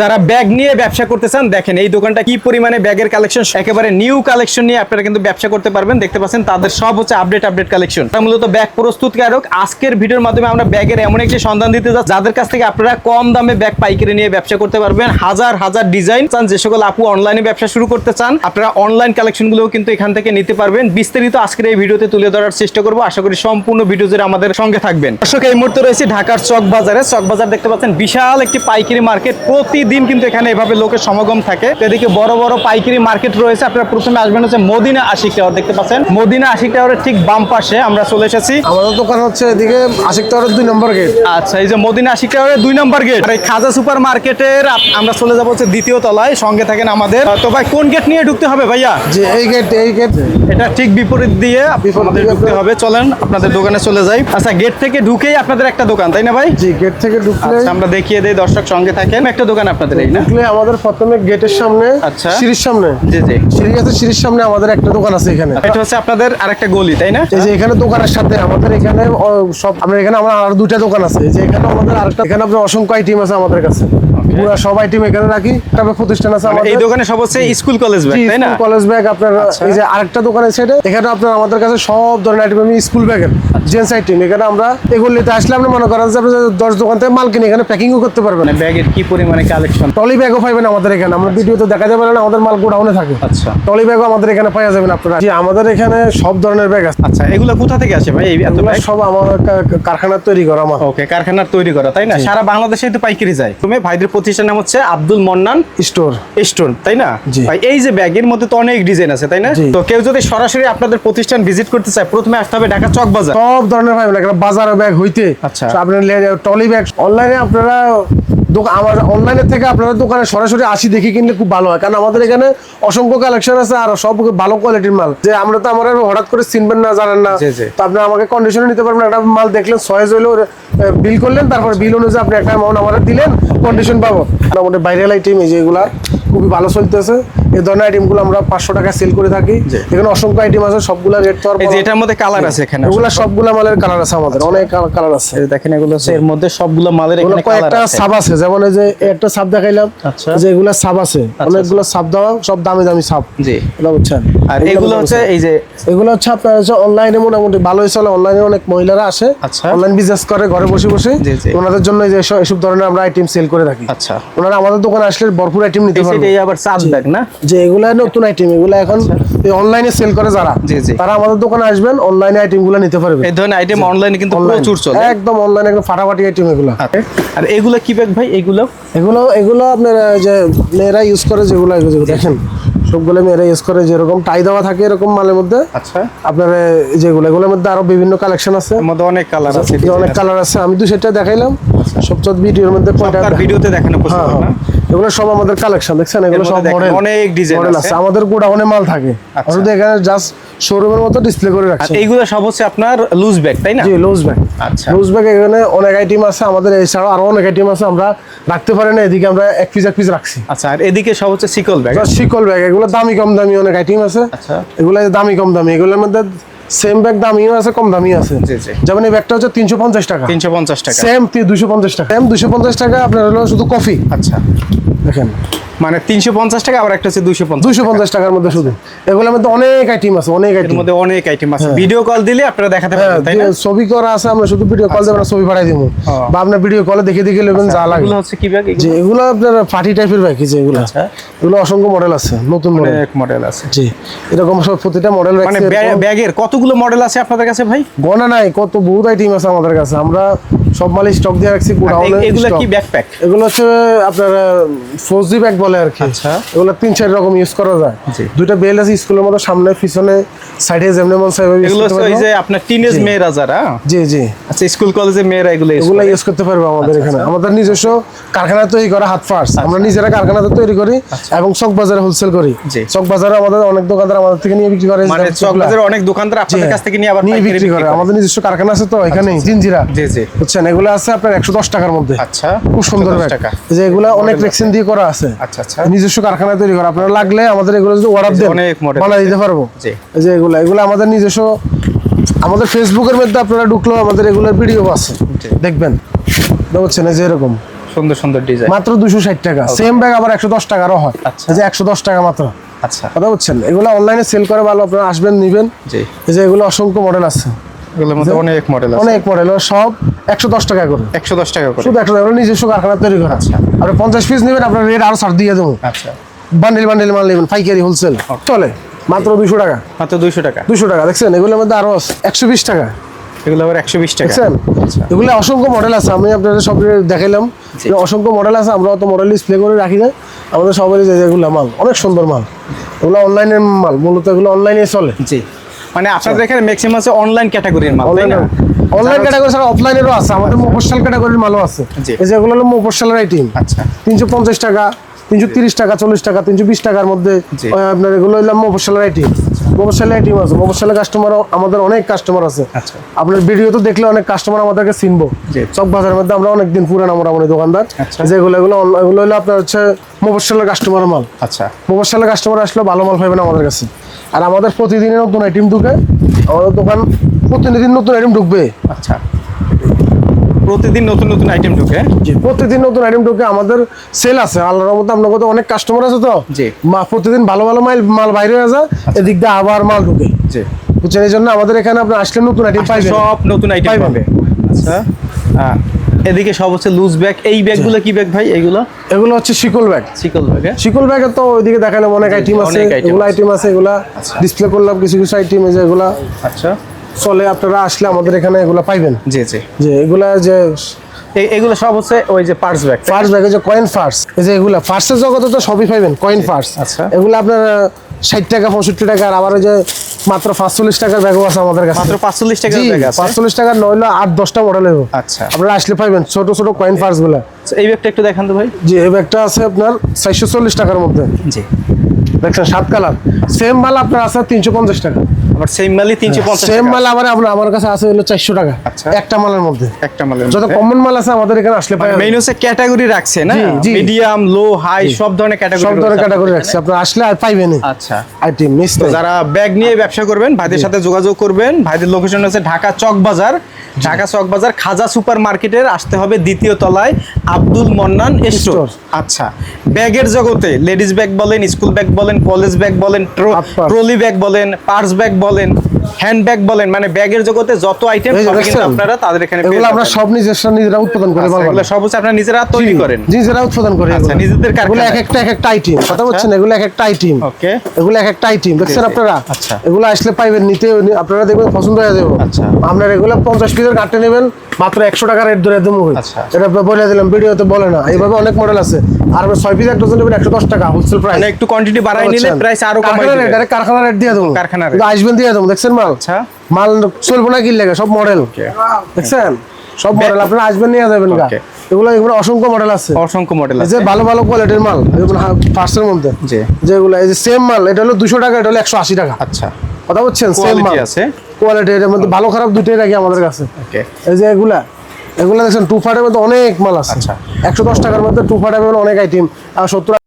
যারা ব্যাগ নিয়ে ব্যবসা করতে চান, দেখেন এই দোকানটা কি পরিমাণে ব্যাগের কালেকশন একেবারে নিউ কালেকশন নিয়ে আপনারা কিন্তু ব্যবসা করতে পারবেন। দেখতে পাচ্ছেন, তাদের সব হচ্ছে আপডেট আপডেট কালেকশন মূলত ব্যাগ প্রস্তুতকারক আজকের ভিডিওর মাধ্যমে আমরা ব্যাগের এমন একটি সন্ধান দিতে যাচ্ছি, যাদের কাছ থেকে আপনারা কম দামে ব্যাগ পাইকারি নিয়ে ব্যবসা করতে পারবেন। হাজার হাজার ডিজাইন চান, যে সকল আপু অনলাইনে ব্যবসা শুরু করতে চান, আপনারা অনলাইন কালেকশন গুলোও কিন্তু এখান থেকে নিতে পারবেন। বিস্তারিত আজকের এই ভিডিওতে তুলে ধরার চেষ্টা করব। আশা করি সম্পূর্ণ ভিডিও জুড়ে আমাদের সঙ্গে থাকবেন। দর্শক, এই মুহূর্তে রয়েছে ঢাকার চক বাজারে চক বাজার দেখতে পাচ্ছেন, বিশাল একটি পাইকারি মার্কেট প্রতিদিন কিন্তু এখানে এভাবে লোকের সমাগম থাকে। এদিকে বড় বড় পাইকারি মার্কেট রয়েছে। আপনারা প্রথমে আসবেন হচ্ছে মদিনা আশিক টাওয়ার দেখতে পাচ্ছেন? মদিনা আশিক টাওয়ারের ঠিক বাম পাশে আমরা চলে এসেছি। আমাদের দোকান হচ্ছে এদিকে আশিক টাওয়ারের দুই নম্বর গেট। আচ্ছা এই যে মদিনা আশিক টাওয়ারের দুই নম্বর গেট। আর এই খাজা সুপার মার্কেটের আমরা চলে যাব হচ্ছে দ্বিতীয় তলায় সঙ্গে থাকেন আমাদের। তো ভাই কোন গেট নিয়ে ঢুকতে হবে ভাইয়া? যে এই গেট এই গেট। এটা ঠিক বিপরীত দিয়ে আমাদের ঢুকতে হবে। চলেন আপনাদের দোকানে চলে যাই। আচ্ছা গেট থেকে ঢুকেই আপনাদের একটা দোকান তাই না ভাই? জি গেট থেকে ঢুকলে আচ্ছা আমরা দেখিয়ে দেই দর্শক সঙ্গে থাকেন। একটা দোকান আপনাদের এই না? ঢুকলে আমাদের প্রথমে গেটের সামনে আচ্ছা। সিঁড়ির সামনে। জি জি। সিঁড়ি আছে সিঁড়ির সামনে আমাদের একটা দোকান আছে এখানে। এটা হচ্ছে আপনাদের আরেকটা গলি তাই না? এই যে এখানে দোকানের সাথে আমাদের এখানে সব আমরা এখানে আমার আর দুটা দোকান আছে। যে এখানে আমাদের আরেকটা এখানে আপনার অসংখ্য আইটেম আছে আমাদের কাছে। পুরো সব আইটেম এখানে রাখি। তারপরে প্রতিষ্ঠান আছে মানে আমাদের। এই দোকানে সব হচ্ছে স্কুল কলেজ ব্যাগ তাই না? কলেজ ব্যাগ আপনার আচ্ছা। এই যে আরেকটা দোকান আছে এটা। এখানে আপনার আমাদের কাছে সব ধরনের আইটেম আমি স্কুল ব্যাগের আচ্ছা। জেন্টস আইটেম এখানে আমরা এগুলিতে আসলে আপনি মনে করেন যে আপনি দশ দোকান থেকে মাল কিনে এখানে প্যাকিংও করতে পারবেন। মানে ব্যাগের কি পরিমাণে কালেকশন টলি ব্যাগও আমাদের এখানে। আমরা ভিডিওতে দেখা যাবে না আমাদের মাল গোডাউনে থাকে। আচ্ছা। টলি ব্যাগও আমাদের এখানে পাওয়া যাবেন আপনারা। জি আমাদের এখানে সব ধরনের ব্যাগ আছে। আচ্ছা এগুলো কোথা থেকে আসে ভাই? এত ব্যাগ সব আমার কারখানার তৈরি করা আমার ওকে কারখানার তৈরি করা তাই না? সারা বাংলাদেশে তো পাইকারি যায়। তুমি ভাইদের প্রতিষ্ঠান নাম হচ্ছে আব্দুল মন্নান স্টোর। স্টোন তাই না? ভাই এই যে ব্যাগের মধ্যে তো অনেক ডিজাইন আছে তাই না? তো কেউ যদি সরাসরি আপনাদের প্রতিষ্ঠান ভিজিট করতে চায় প্রথমে আসতে হবে ঢাকা চক বাজার। সব ধরনের এখানে বাজার ব্যাগ হইতে। আচ্ছা। আপনার টলি ব্যাগ অনলাইনে আপনারা আমার অনলাইনের থেকে আপনারা দোকানে সরাসরি আসি দেখে কিনলে খুব ভালো হয়। কারণ আমাদের এখানে অসংখ্য কালেকশন আছে আর সব ভালো কোয়ালিটির মাল। যে আমরা তো আমার হঠাৎ করে চিনবেন না জানেন না। তো আপনি আমাকে কন্ডিশনে নিতে পারবেন একটা মাল দেখলেন সয়েজ হইল বিল করলেন তারপর বিল অনুযায়ী আপনি একটা অ্যামাউন্ট আমাদের দিলেন কন্ডিশন পাবো। মোটামুটি ভাইরাল আইটেম এই যেগুলা খুবই ভালো চলতেছে। এই ধরনের আইটেমগুলো আমরা পাঁচশো টাকা সেল করে থাকি। এখানে অসংখ্য আইটেম আছে সবগুলা রেট তো এটার মধ্যে কালার আছে এখানে এগুলা সবগুলা মালের কালার আছে আমাদের অনেক কালার আছে। দেখেন এগুলো হচ্ছে এর মধ্যে সবগুলো মালের এখানে কালার আছে। সাব আছে যেমন এই যে একটা সাব দেখাইলাম আচ্ছা। যে এগুলা সাব আছে অনেকগুলো সাব দেওয়া সব দামি দামি সাব জি। এটা বুঝছেন? আর এগুলো হচ্ছে এই যে এগুলো হচ্ছে আপনার হচ্ছে অনলাইনে মোটামুটি ভালোই চলে অনলাইনে অনেক মহিলারা আসে আচ্ছা। অনলাইন বিজনেস করে ঘরে বসে বসে। ওনাদের জন্য এই যে এসব- ধরনের আমরা আইটেম সেল করে থাকি। আচ্ছা। ওনারা আমাদের দোকানে আসলে ভরপুর আইটেম নিতে পারবে। সেটাই আবার চাঁদ ব্যাগ না? যে এগুলা নতুন আইটেম এগুলা এখন অনলাইনে সেল করে যারা। জি, জি। তারা আমাদের দোকানে আসবেন অনলাইনে আইটেমগুলো নিতে পারবে। এই ধরনের আইটেম অনলাইনে কিন্তু প্রচুর চলে। একদম অনলাইনে একদম ফাটাফাটি আইটেম এগুলো। আর এগুলো কি ব্যাগ ভাই? এগুলো? এগুলো এগুলো আপনার যে মেয়েরা ইউজ করে যেগুলো এগুলো দেখেন সবগুলো মেয়েরা ইউজ করে যেরকম টাই দেওয়া থাকে এরকম মালের মধ্যে। আচ্ছা। আপনার যেগুলো এগুলোর মধ্যে আরও বিভিন্ন কালেকশন আছে। মধ্যে অনেক কালার আছে অনেক কালার আছে। আমি তো সেটটা দেখাইলাম সবচেয়ে ভিডিওর মধ্যে ভিডিওতে দেখানো হ্যাঁ, পসিবল না? হ্যাঁ। এগুলো সব আমাদের কালেকশন দেখছেন? এগুলো সব মডেল অনেক মডেল আছে। আমাদের গোডাউনে মাল থাকে। আচ্ছা। শুধু এখানে জাস্ট শোরুমের মতো ডিসপ্লে করে রাখছি। এইগুলো সব হচ্ছে আপনার লুজ ব্যাগ তাই না? জি লুজ ব্যাগ আচ্ছা। লুজ ব্যাগ এখানে অনেক আইটেম আছে। আমাদের এছাড়াও আরও অনেক আইটেম আছে। আমরা রাখতে পারি না এদিকে আমরা এক পিস এক পিস রাখছি। আচ্ছা আর এদিকে সব হচ্ছে সিকল ব্যাগ শিকল ব্যাগ এগুলো দামি কম দামি অনেক আইটেম আছে। আচ্ছা। এগুলো দামি কম দামি। এগুলোর মধ্যে সেম ব্যাগ দামিও আছে কম দামিও আছে। যেমন এই ব্যাগটা হচ্ছে তিনশো পঞ্চাশ টাকা। তিনশো পঞ্চাশ টাকা। সেম দুশো পঞ্চাশ টাকা। সেম দুশো পঞ্চাশ টাকা আপনার হলো শুধু কফি আচ্ছা। দেখেন। মানে তিনশো পঞ্চাশ টাকা আবার একটা হচ্ছে দুশো পঞ্চাশ দুশো পঞ্চাশ টাকার মধ্যে শুধু। এগুলোর মধ্যে অনেক আইটেম আছে অনেক আইটেম মধ্যে অনেক আইটেম আছে। ভিডিও কল দিলে আপনারা দেখাতে হ্যাঁ পারবেন তাই না? ছবি করা আছে আমরা শুধু ভিডিও কল দেবেন ছবি পাঠাই দিব। বা আপনার ভিডিও কলে দেখে দেখে নেবেন যা লাগে। এগুলো হচ্ছে কি ব্যাগ যে এগুলো আপনার পার্টি টাইপের ব্যাগ যে এগুলো। আচ্ছা। এগুলো অসংখ্য মডেল আছে নতুন মডেল অনেক মডেল আছে। জি এরকম সব প্রতিটা মডেল মানে ব্যাগের কতগুলো মডেল আছে আপনাদের কাছে ভাই? গণা নাই কত বহুত আইটেম আছে আমাদের কাছে। আমরা সব মাল স্টক দিয়ে রাখছি এগুলো কি ব্যাকপ্যাক এগুলো হচ্ছে আপনার ফোর জি ব্যাগ বলে আর কি। আচ্ছা। এগুলো তিন চার রকম ইউজ করা যায়। দুইটা বেল আছে স্কুলের মতো সামনে পিছনে সাইডে যেমন মন সাইড এগুলো ওই যে আপনার টিনেজ। মেয়েরা যারা জি জি। আচ্ছা স্কুল কলেজে মেয়েরা এগুলো এগুলো ইউজ করতে পারব আমাদের এখানে। আমাদের নিজস্ব কারখানা তৈরি করা হাত ফার্স আমরা নিজেরা কারখানাতে তৈরি করি এবং চক বাজারে হোলসেল করি। জি। চক বাজারে আমাদের অনেক দোকানদার আমাদের থেকে নিয়ে বিক্রি করে। মানে চকবাজারের অনেক দোকানদার আপনাদের কাছ থেকে নিয়ে আবার নিয়ে বিক্রি করে। আমাদের নিজস্ব কারখানা আছে তো এখানে জিনজিরা। জি জি। বুঝছেন? এগুলো আছে আপনার একশো দশ টাকার মধ্যে। আচ্ছা খুব সুন্দর 110 ব্যাগ। টাকা। এই যে এগুলো অনেক রেক্সিন দিয়ে করা আছে। আচ্ছা আচ্ছা নিজস্ব কারখানায় তৈরি করা। আপনারা লাগলে আমাদের এগুলো যদি অর্ডার দেন অনেক model বানাই দিতে পারব। জি। এই যে এগুলো এগুলো আমাদের নিজস্ব আমাদের ফেসবুকের মধ্যে আপনারা ঢুকলেও আমাদের এগুলোর ভিডিও আছে। দেখবেন। বুঝছেন এই যে এরকম। সুন্দর সুন্দর ডিজাইন মাত্র দুশো ষাট টাকা। সেম ব্যাগ আবার একশো দশ টাকারও হয়। আচ্ছা। এই যে একশো দশ টাকা মাত্র। আচ্ছা। কথা বুঝছেন এগুলো অনলাইনে সেল করে ভালো আপনারা আসবেন নিবেন। জি। এই যে এগুলো অসংখ্য মডেল আছে। এগুলোর মধ্যে অনেক মডেল আছে। অনেক মডেল সব একশো দশ টাকা করে। একশো দশ টাকা করে। শুধু একশো টাকা নিজস্ব কারখানা তৈরি করা। আচ্ছা। আপনি পঞ্চাশ পিস নেবেন আপনার রেট আরও ছাড় দিয়ে দেবো। আচ্ছা। বান্ডেল বান্ডেল মাল নেবেন পাইকারি হোলসেল চলে। মাত্র দুশো টাকা। মাত্র দুইশো টাকা। দুশো টাকা দেখছেন? এগুলোর মধ্যে আরও একশো বিশ টাকা। এগুলো আবার একশো বিশ টাকা। দেখছেন? আচ্ছা। এগুলো অসংখ্য মডেল আছে আমি আপনাদের সব দেখাইলাম। অসংখ্য মডেল আছে আমরা অত মডেল ডিসপ্লে করে রাখি না। আমাদের সবাই যে এগুলো মাল অনেক সুন্দর মাল। এগুলো অনলাইনের মাল মূলত এগুলো অনলাইনে চলে। জি। মানে আপনাদের এখানে ম্যাক্সিমাম আছে অনলাইন ক্যাটাগরির মাল তাই না? অনলাইন ক্যাটাগরি ছাড়া অফলাইনেরও আছে আমাদের মফস্বল ক্যাটাগরির মালও আছে। জি। এই যে এগুলো হলো মফস্বলের আইটেম আচ্ছা। তিনশো পঞ্চাশ টাকা তিনশো তিরিশ টাকা চল্লিশ টাকা তিনশো বিশ টাকার মধ্যে আপনার এগুলো হইলাম মফস্বলের আইটেম মফস্বলের আইটেম আছে। মফস্বলের কাস্টমার আমাদের অনেক কাস্টমার আছে। আচ্ছা। আপনার ভিডিও তো দেখলে অনেক কাস্টমার আমাদেরকে চিনবো। চক বাজারের মধ্যে আমরা অনেকদিন পুরান আমরা আমাদের দোকানদার। আচ্ছা। যেগুলো এগুলো এগুলো হলো আপনার হচ্ছে মফস্বলের কাস্টমার মাল। আচ্ছা। মফস্বলের কাস্টমার আসলে ভালো মাল পাবেন আমাদের কাছে। আর আমাদের প্রতিদিনের নতুন আইটেম ঢুকে আমাদের দোকান প্রতিদিন নতুন আইটেম ঢুকবে। আচ্ছা প্রতিদিন নতুন নতুন আইটেম ঢুকে? জি প্রতিদিন নতুন আইটেম ঢুকে আমাদের সেল আছে। আল্লাহর মতো আপনার কথা অনেক কাস্টমার আছে তো? জি। মা প্রতিদিন ভালো ভালো মাল মাল বাইরে হয়ে যায় এদিক দিয়ে আবার মাল ঢুকে। জি। বুঝছেন? এই জন্য আমাদের এখানে আপনি আসলে নতুন আইটেম পাইবেন। সব নতুন আইটেম। পাবে। আচ্ছা। আহ, এদিকে সব হচ্ছে লুজ ব্যাগ এই ব্যাগগুলো কি ব্যাগ ভাই? এগুলো? এগুলো হচ্ছে শিকল ব্যাগ সিকল ব্যাগ শিকল ব্যাগের তো ওইদিকে দেখালাম অনেক আইটেম আছে এগুলো আইটেম আছে এগুলা আচ্ছা। ডিসপ্লে করলাম কিছু কিছু আইটেম আছে এগুলা। আচ্ছা। চলে আপনারা আসলে আমাদের এখানে এগুলা পাইবেন? জি জি। যে এগুলা যে এগুলো সব হচ্ছে ওই যে পার্স ব্যাগ ফার্স্ট ব্যাগে যে কয়েন ফার্স এই যে এগুলা ফার্সের জগতে তো সবই পাইবেন কয়েন ফার্স আচ্ছা। এগুলো আপনার ষাট টাকা পঁয়ষট্টি টাকা আর আবার ওই যে মাত্র পাঁচচল্লিশ টাকার ব্যাগও আছে আমাদের কাছে। মাত্র পাঁচচল্লিশ আছে? পাঁচচল্লিশ টাকার নইলে আট দশটা মডেল হবে আচ্ছা। আপনারা আসলে পাইবেন ছোট ছোট কয়েন ফার্সগুলা। আচ্ছা, এই ব্যাগটা একটু দেখান তো ভাই। জি এই ব্যাগটা আছে আপনার চারশো চল্লিশ টাকার মধ্যে। জি। দেখছেন সাত কালার। সেম মাল আপনার আছে তিনশো পঞ্চাশ টাকা। আবার সেম মালই তিনশো পঞ্চাশ সেম মাল আবার আমার কাছে আছে হলো চারশো টাকা। আচ্ছা। একটা মালের মধ্যে। একটা মালের যত কমন মাল আছে আমাদের এখানে আসলে পাই মেইন হচ্ছে ক্যাটাগরি রাখছে না? জি, জি। মিডিয়াম লো হাই সব ধরনের ক্যাটাগরি সব ধরনের ক্যাটাগরি রাখছে। আপনার আসলে আর পাইবেন আচ্ছা। আইটেম মিস যারা ব্যাগ নিয়ে ব্যবসা করবেন ভাইদের সাথে যোগাযোগ করবেন। ভাইদের লোকেশন হচ্ছে ঢাকা চক বাজার ঢাকা চক বাজার খাজা সুপার মার্কেটের আসতে হবে দ্বিতীয় তলায়। আব্দুল মন্নান স্টোর আচ্ছা ব্যাগের জগতে লেডিস ব্যাগ বলেন স্কুল ব্যাগ বলেন কলেজ ব্যাগ বলেন ট্রলি ব্যাগ বলেন পার্স ব্যাগ বলেন হ্যান্ড ব্যাগ বলেন মানে ব্যাগের জগতে যত আইটেম? আপনারা তাদের এখানে এগুলো আমরা। সব নিজস্ব নিজেরা উৎপাদন করে আচ্ছা, এগুলো সব হচ্ছে আপনারা নিজেরা তৈরি করেন নিজেরা উৎপাদন করে আচ্ছা, নিজেদের এগুলো কারখানায়। এক একটা এক একটা আইটেম কথা আচ্ছা। বলছেন এগুলো এক একটা আইটেম ওকে এগুলো এক একটা আইটেম দেখছেন আপনারা আচ্ছা। এগুলো আসলে পাইবেন নিতে আপনারা দেখবেন পছন্দ হয়ে যাবে আচ্ছা। আপনার এগুলো পঞ্চাশ পিসের কাটতে নেবেন মাত্র একশো টাকা রেট ধরে দেবো আচ্ছা। এটা বলে দিলাম ভিডিওতে বলে না এইভাবে অনেক মডেল আছে আর আমরা ছয় পিস এক ডজন নেবেন একশো দশ টাকা হোলসেল প্রাইস মানে একটু কোয়ান্টিটি বাড়াই নিলে প্রাইস আরও কমাই কারখানা রেট দিবেন। কারখানা রেট দিয়ে দেবো কারখানা। কিন্তু আসবেন দিয়ে দেবো দেখছেন মাল? আচ্ছা। মাল চলবো না কি লেগে? সব মডেল দেখছেন? সব মডেল আপনারা আসবেন নিয়ে যাবেন গা। এগুলো এগুলো অসংখ্য মডেল আছে। অসংখ্য মডেল আছে। ভালো ভালো কোয়ালিটির মাল ফার্স্টের মধ্যে। জি। যেগুলো এই যে সেম মাল এটা হলো দুশো টাকা এটা হলো একশো আশি টাকা। আচ্ছা। কথা বলছেন সেম মাল। আছে। কোয়ালিটি এর মধ্যে ভালো খারাপ দুটোই রাখি আমাদের কাছে। ওকে এই যে এগুলা এগুলা দেখছেন টু ফাটের মধ্যে অনেক মাল আছে। আচ্ছা। একশো দশ টাকার মধ্যে টু ফাটের অনেক আইটেম আর সত্তর